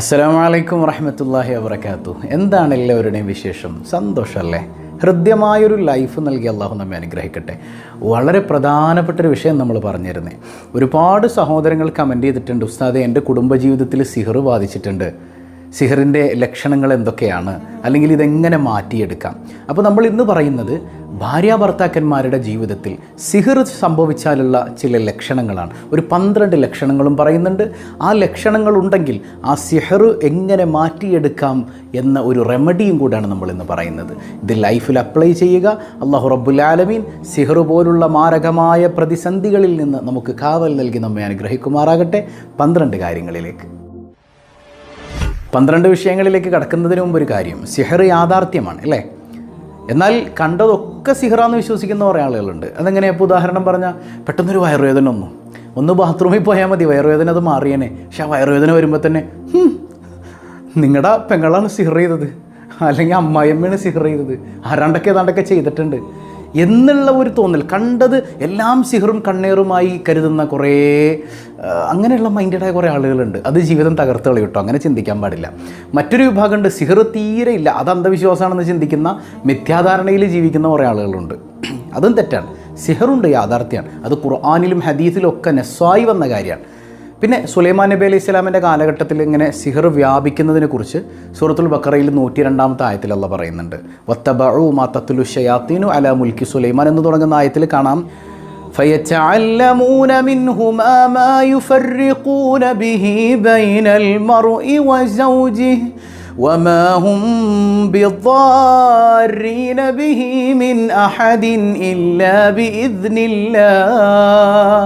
അസ്സലാമു അലൈക്കും വറഹമത്തല്ലാഹി വബർക്കാത്തു എന്താണ് എല്ലാവരുടെയും വിശേഷം? സന്തോഷമല്ലേ? ഹൃദ്യമായൊരു ലൈഫ് നൽകി അള്ളാഹു നമ്മെ അനുഗ്രഹിക്കട്ടെ. വളരെ പ്രധാനപ്പെട്ട ഒരു വിഷയം നമ്മൾ പറഞ്ഞിരുന്നേ. ഒരുപാട് സഹോദരങ്ങൾ കമന്റ് ചെയ്തിട്ടുണ്ട്. ഉസ്താദെ എന്റെ കുടുംബജീവിതത്തിൽ സിഹർ ബാധിച്ചിട്ടുണ്ട്. സിഹറിന്റെ ലക്ഷണങ്ങൾ എന്തൊക്കെയാണ്? അല്ലെങ്കിൽ ഇതെങ്ങനെ മാറ്റിയെടുക്കാം? അപ്പോൾ നമ്മൾ ഇന്ന് പറയുന്നത് ഭാര്യ ഭർത്താക്കന്മാരുടെ ജീവിതത്തിൽ സിഹർ സംഭവിച്ചാലുള്ള ചില ലക്ഷണങ്ങളാണ്. ഒരു പന്ത്രണ്ട് ലക്ഷണങ്ങളും പറയുന്നുണ്ട്. ആ ലക്ഷണങ്ങളുണ്ടെങ്കിൽ ആ സിഹർ എങ്ങനെ മാറ്റിയെടുക്കാം എന്ന ഒരു റെമഡിയും കൂടെയാണ് നമ്മൾ ഇന്ന് പറയുന്നത്. ഇത് ലൈഫിൽ അപ്ലൈ ചെയ്യുക. അള്ളാഹു റബ്ബുൽ ആലമീൻ സിഹർ പോലുള്ള മാരകമായ പ്രതിസന്ധികളിൽ നിന്ന് നമുക്ക് കാവൽ നൽകി നമ്മെ അനുഗ്രഹിക്കുമാറാകട്ടെ. പന്ത്രണ്ട് കാര്യങ്ങളിലേക്ക്. പന്ത്രണ്ട് വിഷയങ്ങളിലേക്ക് കടക്കുന്നതിന് മുമ്പ് ഒരു കാര്യം സിഹർ യാഥാർത്ഥ്യമാണ് അല്ലേ? എന്നാൽ കണ്ടതൊക്കെ സിഹറാന്ന് വിശ്വസിക്കുന്ന കുറേ ആളുകളുണ്ട്. അതെങ്ങനെയാണ് ഇപ്പോൾ ഉദാഹരണം പറഞ്ഞാൽ പെട്ടെന്നൊരു വയറുവേദന ഒന്നും ഒന്ന് ബാത്റൂമിൽ പോയാൽ മതി വയറുവേദന അത് മാറിയേനെ. പക്ഷെ ആ വയറുവേദന വരുമ്പോൾ തന്നെ നിങ്ങളുടെ പെങ്ങളാണ് സിഹർ ചെയ്തത്. അല്ലെങ്കിൽ അമ്മായിയമ്മയാണ് സിഹർ ചെയ്തത്. ആരാണ്ടൊക്കെ ഏതാണ്ടൊക്കെ ചെയ്തിട്ടുണ്ട്. എന്നുള്ള ഒരു തോന്നൽ. കണ്ടത് എല്ലാം സിഹറും കണ്ണേറുമായി കരുതുന്ന കുറേ അങ്ങനെയുള്ള മൈൻഡഡായ കുറേ ആളുകളുണ്ട്. അത് ജീവിതം തകർത്ത് കളിയിട്ടോ അങ്ങനെ ചിന്തിക്കാൻ പാടില്ല. മറ്റൊരു വിഭാഗമുണ്ട് സിഹർ തീരെ ഇല്ല. അത് അന്ധവിശ്വാസമാണെന്ന് ചിന്തിക്കുന്ന മിഥ്യാധാരണയിൽ ജീവിക്കുന്ന കുറേ ആളുകളുണ്ട്. അതും തെറ്റാണ്. സിഹറുണ്ട് യാഥാർത്ഥ്യമാണ് അത് ഖുർആാനിലും ഹദീസിലും ഒക്കെ നെസ്സായി വന്ന കാര്യമാണ്. പിന്നെ സുലൈമാൻ നബി അലൈഹി സ്വലാമിൻ്റെ കാലഘട്ടത്തിൽ ഇങ്ങനെ സിഹർ വ്യാപിക്കുന്നതിനെ കുറിച്ച് സൂറത്തുൽ ബക്കറയിൽ നൂറ്റി രണ്ടാമത്തെ ആയത്തിൽ അല്ല പറയുന്നുണ്ട് വത്തബഉ മാ തത്ലു ഷയാത്തീനു അല മുൽക്കി സുലൈമാൻ എന്ന് തുടങ്ങുന്ന ആയത്തിൽ കാണാം فيتعلمون منهما ما يفرقون به بين المرء وزوجه وما هم بضارين به من أحد إلا بإذن الله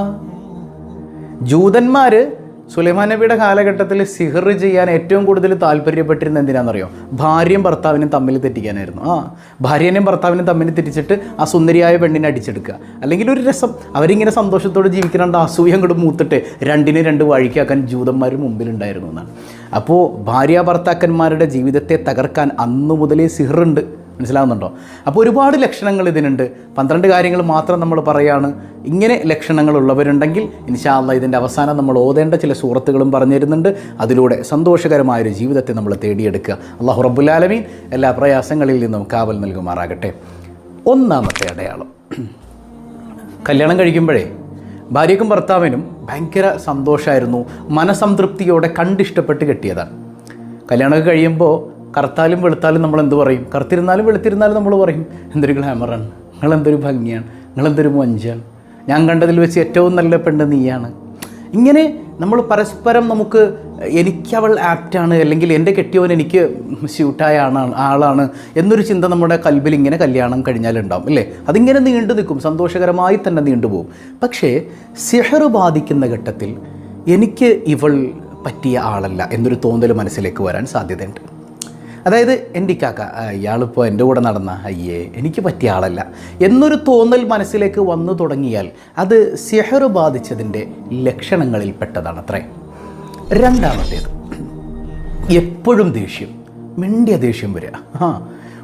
ജൂതന്മാർ സുലൈമാൻ നബിയുടെ കാലഘട്ടത്തിൽ സിഹർ ചെയ്യാൻ ഏറ്റവും കൂടുതൽ താല്പര്യപ്പെട്ടിരുന്ന എന്തിനാണെന്നറിയോ? ഭാര്യയും ഭർത്താവിനും തമ്മിൽ തെറ്റിക്കാനായിരുന്നു. ആ ഭാര്യനെയും ഭർത്താവിനും തമ്മിൽ തെറ്റിച്ചിട്ട് ആ സുന്ദരിയായ പെണ്ണിനെ അടിച്ചെടുക്കുക. അല്ലെങ്കിൽ ഒരു രസം അവരിങ്ങനെ സന്തോഷത്തോടെ ജീവിക്കുന്നുണ്ട് അസൂയം കൊണ്ട് മൂത്തിട്ട് രണ്ടിനെ രണ്ട് വഴിക്കാക്കാൻ ജൂതന്മാർ മുമ്പിലുണ്ടായിരുന്നു എന്നാണ്. അപ്പോൾ ഭാര്യ ഭർത്താക്കന്മാരുടെ ജീവിതത്തെ തകർക്കാൻ അന്നു മുതലേ സിഹറുണ്ട്. മനസ്സിലാവുന്നുണ്ടോ? അപ്പോൾ ഒരുപാട് ലക്ഷണങ്ങൾ ഇതിനുണ്ട്. പന്ത്രണ്ട് കാര്യങ്ങൾ മാത്രം നമ്മൾ പറയാണ്. ഇങ്ങനെ ലക്ഷണങ്ങൾ ഉള്ളവരുണ്ടെങ്കിൽ ഇൻഷാല്ല ഇതിന്റെ അവസാനം നമ്മൾ ഓതേണ്ട ചില സുഹൃത്തുക്കളും പറഞ്ഞു തരുന്നുണ്ട്. അതിലൂടെ സന്തോഷകരമായൊരു ജീവിതത്തെ നമ്മൾ തേടിയെടുക്കുക. അള്ളാഹു റബ്ബുലാലമീൻ എല്ലാ പ്രയാസങ്ങളിൽ നിന്നും കാവൽ നൽകുമാറാകട്ടെ. ഒന്നാമത്തെ അടയാളം. കല്യാണം കഴിക്കുമ്പോഴേ ഭാര്യയ്ക്കും ഭർത്താവിനും ഭയങ്കര സന്തോഷമായിരുന്നു. മനസംതൃപ്തിയോടെ കണ്ടിഷ്ടപ്പെട്ട് കെട്ടിയതാണ്. കല്യാണമൊക്കെ കഴിയുമ്പോൾ കറുത്താലും വെളുത്താലും നമ്മൾ എന്ത് പറയും? കറുത്തിരുന്നാലും വെളുത്തിരുന്നാലും നമ്മൾ പറയും എന്തൊരു ഗ്ലാമറാണ് നിങ്ങളെന്തൊരു ഭംഗിയാണ്. നിങ്ങളെന്തൊരു മഞ്ചാണ് ഞാൻ കണ്ടതിൽ വെച്ച് ഏറ്റവും നല്ല പെണ്ണ് നീയാണ്. ഇങ്ങനെ നമ്മൾ പരസ്പരം നമുക്ക് എനിക്കവൾ ആപ്റ്റാണ് അല്ലെങ്കിൽ എന്റെ കെട്ടിയവൻ എനിക്ക് സ്യൂട്ടായ ആളാണ് ആളാണ് എന്നൊരു ചിന്ത നമ്മുടെ കൽബിൽ ഇങ്ങനെ കല്യാണം കഴിഞ്ഞാലുണ്ടാവും അല്ലേ? അതിങ്ങനെ നീണ്ടു നിൽക്കും. സന്തോഷകരമായി തന്നെ നീണ്ടുപോകും പക്ഷേ സിഹർ ബാധിക്കുന്ന ഘട്ടത്തിൽ എനിക്ക് ഇവൾ പറ്റിയ ആളല്ല എന്നൊരു തോന്നൽ മനസ്സിലേക്ക് വരാൻ സാധ്യതയുണ്ട്. അതായത് എന്റെ ഇക്കാക്ക ഇയാളിപ്പോൾ എന്റെ കൂടെ നടന്ന അയ്യേ എനിക്ക് പറ്റിയ ആളല്ല. എന്നൊരു തോന്നൽ മനസ്സിലേക്ക് വന്നു തുടങ്ങിയാൽ അത് സിഹർ ബാധിച്ചതിന്റെ ലക്ഷണങ്ങളിൽ പെട്ടതാണ് അത്രേ രണ്ടാമത്തേത് എപ്പോഴും ദേഷ്യം മിണ്ടിയ ദേഷ്യം വരിക. ആ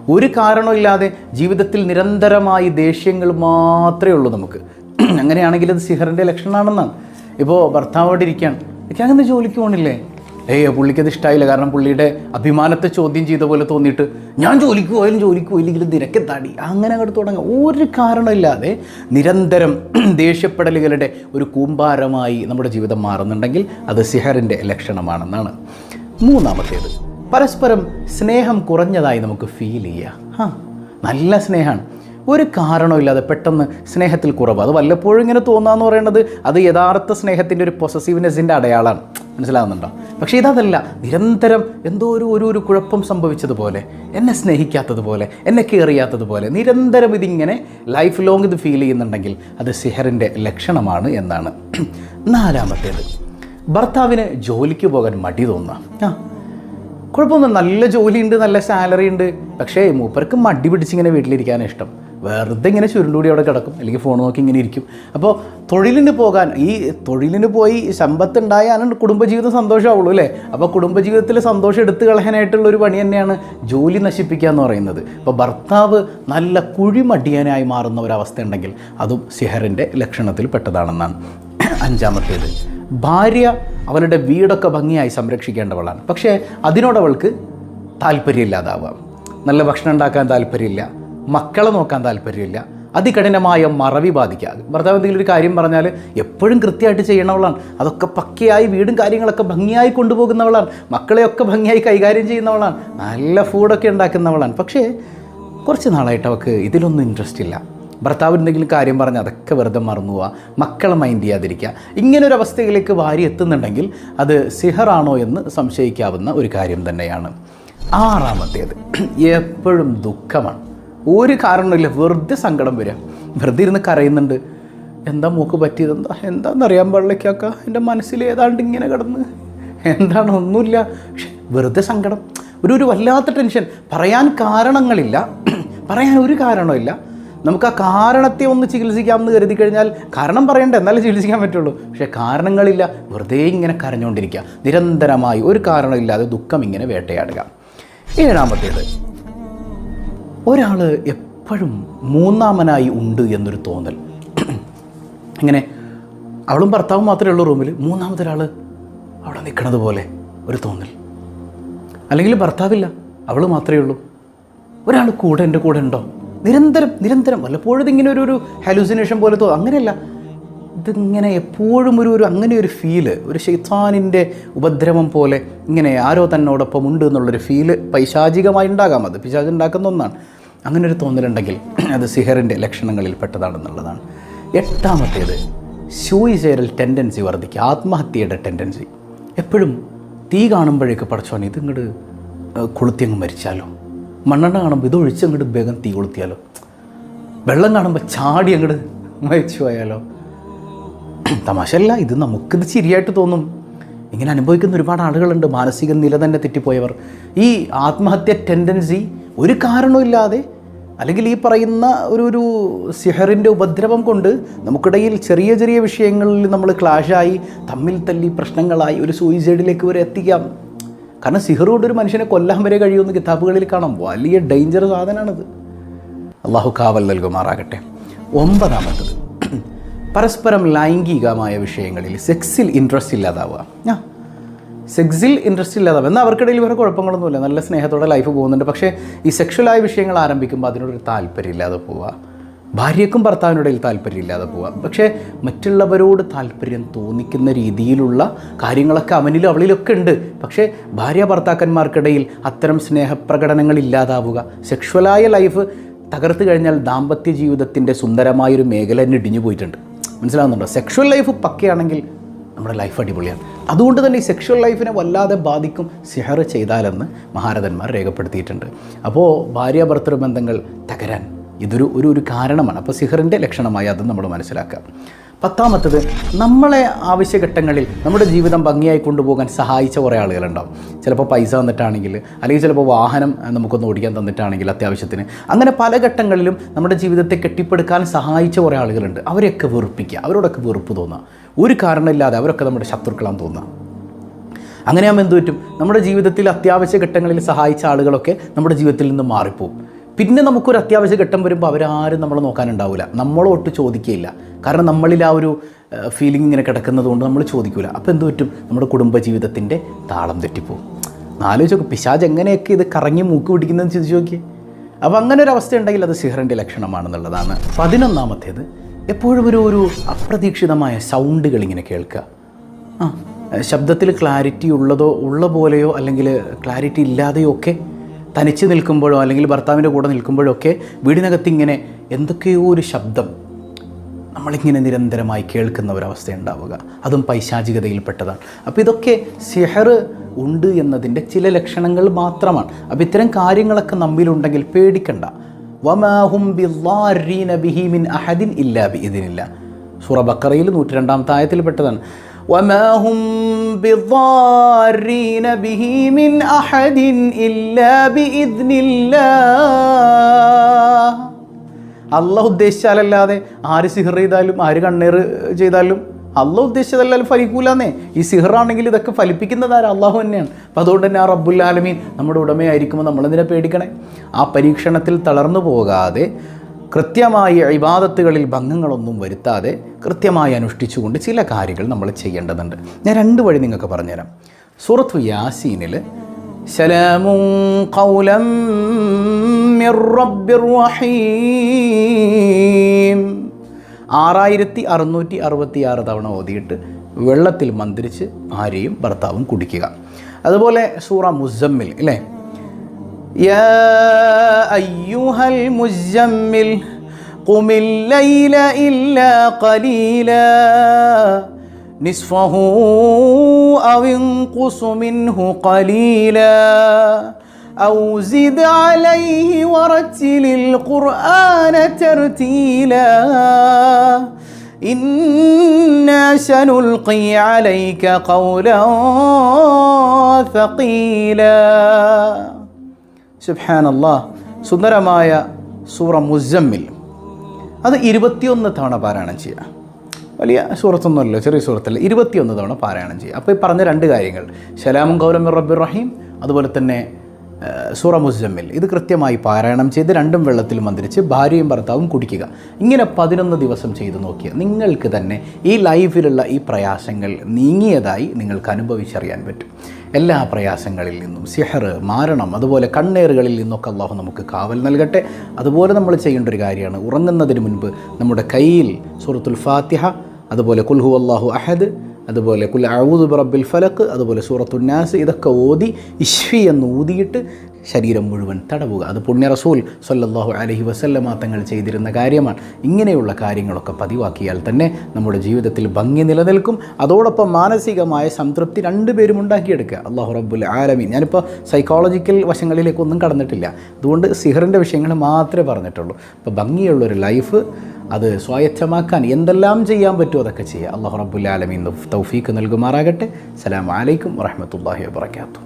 ഒരു കാരണമില്ലാതെ ജീവിതത്തിൽ നിരന്തരമായി ദേഷ്യങ്ങൾ മാത്രമേ ഉള്ളൂ നമുക്ക്. അങ്ങനെയാണെങ്കിൽ അത് സിഹറിന്റെ ലക്ഷണമാണെന്നാണ്. ഇപ്പോൾ ഭർത്താവോട് ഇരിക്കുകയാണ് എനിക്ക് അങ്ങനെ ജോലിക്ക് പോകണില്ലേ ഏയ് പുള്ളിക്കത് ഇഷ്ടമായില്ല കാരണം പുള്ളിയുടെ അഭിമാനത്തെ ചോദ്യം ചെയ്ത പോലെ തോന്നിയിട്ട് ഞാൻ ജോലിക്ക് പോയാലും ജോലിക്ക് പോയില്ലെങ്കിലും നിരക്കെത്താടി അങ്ങനെ അങ്ങോട്ട് തുടങ്ങുക ഒരു കാരണമില്ലാതെ നിരന്തരം ദേഷ്യപ്പെടലുകളുടെ ഒരു കൂമ്പാരമായി നമ്മുടെ ജീവിതം മാറുന്നുണ്ടെങ്കിൽ അത് സിഹറിന്റെ ലക്ഷണമാണെന്നാണ്. മൂന്നാമത്തേത് പരസ്പരം സ്നേഹം കുറഞ്ഞതായി നമുക്ക് ഫീൽ ചെയ്യുക ആ നല്ല സ്നേഹമാണ്. ഒരു കാരണമില്ലാതെ പെട്ടെന്ന് സ്നേഹത്തിൽ കുറവ്. അത് വല്ലപ്പോഴും ഇങ്ങനെ തോന്നാന്ന് പറയുന്നത് അത് യഥാർത്ഥ സ്നേഹത്തിന്റെ ഒരു പൊസസീവ്നെസ്സിന്റെ അടയാളമാണ് മനസ്സിലാകുന്നുണ്ടോ? പക്ഷേ ഇതല്ല. നിരന്തരം എന്തോ ഒരു ഒരു ഒരു കുഴപ്പം സംഭവിച്ചതുപോലെ എന്നെ സ്നേഹിക്കാത്തതുപോലെ എന്നെ കയറിയാത്തതുപോലെ നിരന്തരം ഇതിങ്ങനെ ലൈഫ് ലോങ് ഇത് ഫീൽ ചെയ്യുന്നുണ്ടെങ്കിൽ അത് സിഹറിന്റെ ലക്ഷണമാണ് എന്നാണ്. നാലാമത്തേത്. ഭർത്താവിന് ജോലിക്ക് പോകാൻ മടി തോന്നുക ആ കുഴപ്പമൊന്നും. നല്ല ജോലിയുണ്ട് നല്ല സാലറി ഉണ്ട്. പക്ഷേ മൂപ്പർക്ക് മടി പിടിച്ചിങ്ങനെ വീട്ടിലിരിക്കാനാണ് ഇഷ്ടം. വെറുതെ ഇങ്ങനെ ചുരുണ്ടുകൂടി അവിടെ കിടക്കും. അല്ലെങ്കിൽ ഫോൺ നോക്കി ഇങ്ങനെ ഇരിക്കും. അപ്പോൾ തൊഴിലിന് പോകാൻ ഈ തൊഴിലിന് പോയി ശമ്പത്ത് ഉണ്ടായാലും കുടുംബജീവിതം സന്തോഷമാവുള്ളൂ അല്ലേ? അപ്പോൾ കുടുംബജീവിതത്തിൽ സന്തോഷം എടുത്തു കളയാനായിട്ടുള്ള ഒരു പണി തന്നെയാണ് ജോലി നശിപ്പിക്കുക എന്ന് പറയുന്നത്. അപ്പോൾ ഭർത്താവ് നല്ല കുഴിമടിയനായി മാറുന്ന ഒരവസ്ഥ ഉണ്ടെങ്കിൽ അതും സിഹറിന്റെ ലക്ഷണത്തിൽ പെട്ടതാണെന്നാണ് അഞ്ചാമത്തേത്. ഭാര്യ അവളുടെ വീടൊക്കെ ഭംഗിയായി സംരക്ഷിക്കേണ്ടവളാണ്. പക്ഷേ അതിനോടവൾക്ക് താല്പര്യമില്ലാതാവാം. നല്ല ഭക്ഷണം ഉണ്ടാക്കാൻ താല്പര്യമില്ല. മക്കളെ നോക്കാൻ താല്പര്യമില്ല. അതികഠിനമായ മറവി ബാധിക്കുക. ഭർത്താവ് എന്തെങ്കിലും ഒരു കാര്യം പറഞ്ഞാൽ എപ്പോഴും കൃത്യമായിട്ട് ചെയ്യണവളാണ്. അതൊക്കെ പക്കയായി വീടും കാര്യങ്ങളൊക്കെ ഭംഗിയായി കൊണ്ടുപോകുന്നവളാണ്. മക്കളെയൊക്കെ ഭംഗിയായി കൈകാര്യം ചെയ്യുന്നവളാണ്. നല്ല ഫുഡൊക്കെ ഉണ്ടാക്കുന്നവളാണ്. പക്ഷേ കുറച്ച് നാളായിട്ട് അവൾക്ക് ഇതിലൊന്നും ഇൻട്രസ്റ്റ് ഇല്ല. ഭർത്താവ് എന്തെങ്കിലും കാര്യം പറഞ്ഞാൽ അതൊക്കെ വെറുതെ മറന്നു പോവുക മക്കളെ മൈൻഡ് ചെയ്യാതിരിക്കുക. ഇങ്ങനൊരു അവസ്ഥയിലേക്ക് വാരി എത്തുന്നുണ്ടെങ്കിൽ അത് സിഹറാണോ എന്ന് സംശയിക്കാവുന്ന ഒരു കാര്യം തന്നെയാണ്. ആറാമത്തേത്. എപ്പോഴും ദുഃഖമാണ്. ഒരു കാരണമില്ല വെറുതെ സങ്കടം വരിക. വെറുതെ ഇരുന്ന് കരയുന്നുണ്ട്. എന്താ മൂക്ക് പറ്റിയത്? എന്താ എന്താണെന്നറിയാൻ പാടില്ലേക്കാക്ക എന്റെ മനസ്സിൽ ഏതാണ്ട് ഇങ്ങനെ കിടന്ന്. എന്താണ്? ഒന്നുമില്ല. പക്ഷെ വെറുതെ സങ്കടം. ഒരു ഒരു വല്ലാത്ത ടെൻഷൻ. പറയാൻ കാരണങ്ങളില്ല. പറയാൻ ഒരു കാരണമില്ല നമുക്ക് ആ കാരണത്തെ ഒന്ന് ചികിത്സിക്കാമെന്ന് കരുതി കഴിഞ്ഞാൽ കാരണം പറയണ്ട. എന്നാലേ ചികിത്സിക്കാൻ പറ്റുള്ളൂ. പക്ഷേ കാരണങ്ങളില്ല. വെറുതെ ഇങ്ങനെ കരഞ്ഞുകൊണ്ടിരിക്കുക. നിരന്തരമായി ഒരു കാരണമില്ലാതെ ദുഃഖം ഇങ്ങനെ വേട്ടയാടുക. ഏഴാമത്തേത് ഒരാൾ എപ്പോഴും മൂന്നാമനായി ഉണ്ട് എന്നൊരു തോന്നൽ. ഇങ്ങനെ അവളും ഭർത്താവും മാത്രമേ ഉള്ളൂ റൂമിൽ മൂന്നാമതൊരാൾ അവിടെ നിൽക്കണത് പോലെ ഒരു തോന്നൽ. അല്ലെങ്കിൽ ഭർത്താവില്ല അവൾ മാത്രമേ ഉള്ളൂ. ഒരാൾ കൂടെ എന്റെ കൂടെ ഉണ്ടോ? നിരന്തരം നിരന്തരം വല്ലപ്പോഴും ഇങ്ങനെ ഒരു ഒരു ഹാലൂസിനേഷൻ പോലെ തോന്നും അങ്ങനെയല്ല. ഇതിങ്ങനെ എപ്പോഴും ഒരു ഒരു അങ്ങനെ ഒരു ഫീൽ ഒരു ഷെയ്ത്താനിന്റെ ഉപദ്രവം പോലെ ഇങ്ങനെ ആരോ തന്നോടൊപ്പം ഉണ്ട് എന്നുള്ളൊരു ഫീൽ പൈശാചികമായി ഉണ്ടാകാം. അത് പിശാച് ഉണ്ടാക്കുന്ന ഒന്നാണ്. അങ്ങനെ ഒരു തോന്നലുണ്ടെങ്കിൽ അത് സിഹറിന്റെ ലക്ഷണങ്ങളിൽ പെട്ടതാണെന്നുള്ളതാണ്. എട്ടാമത്തേത് സൂയിസൈഡൽ ടെൻഡൻസി വർദ്ധിക്കുക ആത്മഹത്യയുടെ ടെൻഡൻസി എപ്പോഴും തീ കാണുമ്പോഴേക്ക് പഠിച്ചോനെ ഇത് ഇങ്ങോട്ട് കൊളുത്തി അങ്ങ് മരിച്ചാലോ? മണ്ണെണ്ണ കാണുമ്പോൾ ഇത് ഒഴിച്ചങ്ങോട്ട് വേഗം തീ കൊളുത്തിയാലോ? വെള്ളം കാണുമ്പോൾ ചാടി അങ്ങോട്ട് മരിച്ചു പോയാലോ? തമാശയല്ല ഇത് നമുക്കിത് ശരിയായിട്ട് തോന്നും. ഇങ്ങനെ അനുഭവിക്കുന്ന ഒരുപാട് ആളുകളുണ്ട്. മാനസിക നില തന്നെ തെറ്റിപ്പോയവർ. ഈ ആത്മഹത്യ ടെൻഡൻസി ഒരു കാരണമില്ലാതെ അല്ലെങ്കിൽ ഈ പറയുന്ന ഒരു ഒരു സിഹറിന്റെ ഉപദ്രവം കൊണ്ട് നമുക്കിടയിൽ ചെറിയ ചെറിയ വിഷയങ്ങളിൽ നമ്മൾ ക്ലാഷായി തമ്മിൽ തല്ലി പ്രശ്നങ്ങളായി ഒരു സൂയിസൈഡിലേക്ക് വരെ എത്തിക്കാം. കാരണം സിഹർ ഒരു മനുഷ്യനെ കൊല്ലാൻ വരെ കഴിയുമെന്ന് കിതാബുകളിൽ കാണാം. വലിയ ഡേഞ്ചർ സാധനമാണിത്. അള്ളാഹു കാവൽ നൽകുമാറാകട്ടെ. ഒമ്പതാമത്തത്. പരസ്പരം ലൈംഗികമായ വിഷയങ്ങളിൽ സെക്സിൽ ഇൻട്രസ്റ്റ് ഇല്ലാതാവുക. ഞാ സെക്സിൽ ഇൻട്രസ്റ്റ് ഇല്ലാതാവുക. എന്നാൽ അവർക്കിടയിൽ വേറെ കുഴപ്പങ്ങളൊന്നുമില്ല. നല്ല സ്നേഹത്തോടെ ലൈഫ് പോകുന്നുണ്ട്. പക്ഷേ ഈ സെക്ഷലായ വിഷയങ്ങൾ ആരംഭിക്കുമ്പോൾ അതിനോടൊരു താല്പര്യമില്ലാതെ പോവുക. ഭാര്യക്കും ഭർത്താവിനിടയിൽ താല്പര്യമില്ലാതെ പോവുക. പക്ഷേ മറ്റുള്ളവരോട് താല്പര്യം തോന്നിക്കുന്ന രീതിയിലുള്ള കാര്യങ്ങളൊക്കെ അവനിലും അവളിലൊക്കെ ഉണ്ട്. പക്ഷേ ഭാര്യ ഭർത്താക്കന്മാർക്കിടയിൽ അത്തരം സ്നേഹപ്രകടനങ്ങൾ ഇല്ലാതാവുക. സെക്ഷലായ ലൈഫ് തകർത്ത് കഴിഞ്ഞാൽ ദാമ്പത്യ ജീവിതത്തിന്റെ സുന്ദരമായൊരു മേഖല തന്നെ ഇടിഞ്ഞു പോയിട്ടുണ്ട്. മനസ്സിലാകുന്നുണ്ടോ? സെക്ഷുവൽ ലൈഫ് പക്കയാണെങ്കിൽ നമ്മുടെ ലൈഫ് അടിപൊളിയാണ്. അതുകൊണ്ട് തന്നെ ഈ സെക്ഷുവൽ ലൈഫിനെ വല്ലാതെ ബാധിക്കും സിഹർ ചെയ്താലെന്ന് മഹാരഥന്മാർ രേഖപ്പെടുത്തിയിട്ടുണ്ട്. അപ്പോൾ ഭാര്യാഭർത്തൃ ബന്ധങ്ങൾ തകരാൻ ഇതൊരു ഒരു ഒരു കാരണമാണ്. അപ്പോൾ സിഹറിന്റെ ലക്ഷണമായി അത് നമ്മൾ മനസ്സിലാക്കുക. പത്താമത്തത് നമ്മളെ ആവശ്യഘട്ടങ്ങളിൽ നമ്മുടെ ജീവിതം ഭംഗിയായി കൊണ്ടുപോകാൻ സഹായിച്ച കുറേ ആളുകളുണ്ടാവും. ചിലപ്പോൾ പൈസ തന്നിട്ടാണെങ്കിൽ അല്ലെങ്കിൽ ചിലപ്പോൾ വാഹനം നമുക്കൊന്ന് ഓടിക്കാൻ തന്നിട്ടാണെങ്കിൽ അത്യാവശ്യത്തിന്. അങ്ങനെ പല ഘട്ടങ്ങളിലും നമ്മുടെ ജീവിതത്തെ കെട്ടിപ്പടുക്കാൻ സഹായിച്ച കുറേ ആളുകളുണ്ട്. അവരെയൊക്കെ വെറുപ്പിക്കുക. അവരോടൊക്കെ വെറുപ്പ് തോന്നുക. ഒരു കാരണമില്ലാതെ അവരൊക്കെ നമ്മുടെ ശത്രുക്കളാന്ന് തോന്നുക. അങ്ങനെയാകുമ്പോൾ എന്ത് പറ്റും? നമ്മുടെ ജീവിതത്തിൽ അത്യാവശ്യ ഘട്ടങ്ങളിൽ സഹായിച്ച ആളുകളൊക്കെ നമ്മുടെ ജീവിതത്തിൽ നിന്ന് മാറിപ്പോവും. പിന്നെ നമുക്കൊരു അത്യാവശ്യ ഘട്ടം വരുമ്പോൾ അവരാരും നമ്മളെ നോക്കാനുണ്ടാവില്ല നമ്മളോട്ട് ചോദിക്കുകയില്ല കാരണം നമ്മളിൽ ആ ഒരു ഫീലിംഗ് ഇങ്ങനെ കിടക്കുന്നത് കൊണ്ട് നമ്മൾ ചോദിക്കില്ല അപ്പോൾ എന്ത് പറ്റും? നമ്മുടെ കുടുംബജീവിതത്തിന്റെ താളം തെറ്റിപ്പോവും. ആലോചിച്ച് നോക്കും. പിശാജ് എങ്ങനെയൊക്കെ ഇത് കറങ്ങി മൂക്ക് പിടിക്കുന്നതെന്ന് ചിന്തിച്ച് നോക്കിയേ. അപ്പോൾ അങ്ങനെ ഒരു അവസ്ഥ ഉണ്ടെങ്കിൽ അത് സിഹറിന്റെ ലക്ഷണമാണെന്നുള്ളതാണ്. പതിനൊന്നാമത്തേത് എപ്പോഴും ഒരു ഒരു അപ്രതീക്ഷിതമായ സൗണ്ടുകൾ ഇങ്ങനെ കേൾക്കുക. ആ ശബ്ദത്തിൽ ക്ലാരിറ്റി ഉള്ളതോ ഉള്ള പോലെയോ അല്ലെങ്കിൽ ക്ലാരിറ്റി ഇല്ലാതെയോ ഒക്കെ തനിച്ച് നിൽക്കുമ്പോഴോ അല്ലെങ്കിൽ ഭർത്താവിന്റെ കൂടെ നിൽക്കുമ്പോഴോ ഒക്കെ വീടിനകത്ത് ഇങ്ങനെ എന്തൊക്കെയോ ഒരു ശബ്ദം നമ്മളിങ്ങനെ നിരന്തരമായി കേൾക്കുന്ന ഒരവസ്ഥ ഉണ്ടാവുക അതും പൈശാചികതയിൽപ്പെട്ടതാണ്. അപ്പോൾ ഇതൊക്കെ സിഹർ ഉണ്ട് എന്നതിന്റെ ചില ലക്ഷണങ്ങൾ മാത്രമാണ്. അപ്പോൾ ഇത്തരം കാര്യങ്ങളൊക്കെ നമ്മിലുണ്ടെങ്കിൽ പേടിക്കണ്ട. വമാഹും ബിഹിമിൻ അഹദിൻ ഇല്ലാ ഇതിനില്ല സൂറ ബക്കറയിൽ നൂറ്റി രണ്ടാമത്തെ ആയത്തിൽപ്പെട്ടതാണ് വമാഹും بضارين به من أحد إلا بإذن الله അള്ളാഹ് ഉദ്ദേശിച്ചാലല്ലാതെ ആര് സിഹർ ചെയ്താലും ആര് കണ്ണീർ ചെയ്താലും അള്ളാഹ് ഉദ്ദേശിച്ചതല്ലാലും ഫലിക്കൂലെന്നേ ഈ സിഹറാണെങ്കിൽ ഇതൊക്കെ ഫലിപ്പിക്കുന്നതാരാ അള്ളാഹു തന്നെയാണ് അപ്പോൾ അതുകൊണ്ട് തന്നെ ആ റബ്ബുൽ ആലമീൻ നമ്മുടെ ഉടമയായിരിക്കുമ്പോൾ നമ്മളെന്തിനെ പേടിക്കണേ ആ പരീക്ഷണത്തിൽ തളർന്നു പോകാതെ കൃത്യമായി ഇബാദത്തുകളിൽ ഭംഗങ്ങളൊന്നും വരുത്താതെ കൃത്യമായി അനുഷ്ഠിച്ചുകൊണ്ട് ചില കാര്യങ്ങൾ നമ്മൾ ചെയ്യേണ്ടതുണ്ട്. ഞാൻ രണ്ട് വഴി നിങ്ങൾക്ക് പറഞ്ഞുതരാം. സൂറത്ത് യാസീനിൽ സലാമും റഹീം ആറായിരത്തി അറുന്നൂറ്റി അറുപത്തി ആറ് തവണ ഓതിയിട്ട് വെള്ളത്തിൽ മന്ത്രിച്ച് ഭാര്യയും ഭർത്താവും കുടിക്കുക. അതുപോലെ സൂറ മുസമ്മിൽ അല്ലേ? يا أيها المزمل قم الليل إلا قليلا. نصفه أو انقص منه قليلا. أو زد عليه ورتل القرآن ترتيلا. إنا سنلقي عليك قولا ثقيلا. സുബ്ഹാനല്ലാ സുന്ദരമായ സൂറ മുസമ്മിൽ അത് ഇരുപത്തിയൊന്ന് തവണ പാരായണം ചെയ്യുക. വലിയ സൂറത്തൊന്നുമല്ലോ ചെറിയ സൂറത്തല്ല. ഇരുപത്തിയൊന്ന് തവണ പാരായണം ചെയ്യുക. അപ്പോൾ ഈ പറഞ്ഞ രണ്ട് കാര്യങ്ങൾ. ശലാമും കൗലം റബ്ബിർ റഹീം അതുപോലെ തന്നെ സൂറ മുസമ്മിൽ ഇത് കൃത്യമായി പാരായണം ചെയ്ത് രണ്ടും വെള്ളത്തിൽ മന്ത്രിച്ച് ഭാര്യയും ഭർത്താവും കുടിക്കുക. ഇങ്ങനെ പതിനൊന്ന് ദിവസം ചെയ്തു നോക്കിയാൽ നിങ്ങൾക്ക് തന്നെ ഈ ലൈഫിലുള്ള ഈ പ്രയാസങ്ങൾ നീങ്ങിയതായി നിങ്ങൾക്ക് അനുഭവിച്ചറിയാൻ പറ്റും. എല്ലാ പ്രയാസങ്ങളിൽ നിന്നും സിഹർ മാരണം അതുപോലെ കണ്ണേറുകളിൽ നിന്നൊക്കെ അള്ളാഹു നമുക്ക് കാവൽ നൽകട്ടെ. അതുപോലെ നമ്മൾ ചെയ്യേണ്ട ഒരു കാര്യമാണ് ഉറങ്ങുന്നതിന് മുൻപ് നമ്മുടെ കയ്യിൽ സൂറത്തുൽ ഫാത്തിഹ അതുപോലെ കുൽഹു അള്ളാഹു അഹദ് അതുപോലെ കുൽ അഊദ് റബ്ബിൽ ഫലക്ക് അതുപോലെ സൂറത്തുന്നാസ് ഇതൊക്കെ ഓതി ഇഷ്ഫി എന്ന് ഊതിയിട്ട് ശരീരം മുഴുവൻ തടവുക. അത് പുണ്യ റസൂൽ സല്ലാഹു അലഹി വസല്ലമ തങ്ങൾ ചെയ്തിരുന്ന കാര്യമാണ്. ഇങ്ങനെയുള്ള കാര്യങ്ങളൊക്കെ പതിവാക്കിയാൽ തന്നെ നമ്മുടെ ജീവിതത്തിൽ ഭംഗി നിലനിൽക്കും. അതോടൊപ്പം മാനസികമായ സംതൃപ്തി രണ്ടുപേരും ഉണ്ടാക്കിയെടുക്കുക. അള്ളാഹു റബ്ബുൽ ആലമീൻ. ഞാനിപ്പോൾ സൈക്കോളജിക്കൽ വശങ്ങളിലേക്കൊന്നും കടന്നിട്ടില്ല. അതുകൊണ്ട് സിഹറിന്റെ വിഷയങ്ങൾ മാത്രമേ പറഞ്ഞിട്ടുള്ളൂ. അപ്പോൾ ഭംഗിയുള്ളൊരു ലൈഫ് അത് സ്വായത്തമാക്കാൻ എന്തെല്ലാം ചെയ്യാൻ പറ്റുമോ അതൊക്കെ ചെയ്യുക അള്ളാഹു റബ്ബുൽ ആലമീൻ തൗഫീക്ക് നൽകുമാറാകട്ടെ. സലാം വലൈക്കും വറഹമത്തല്ലാഹി വാബർക്കാത്തു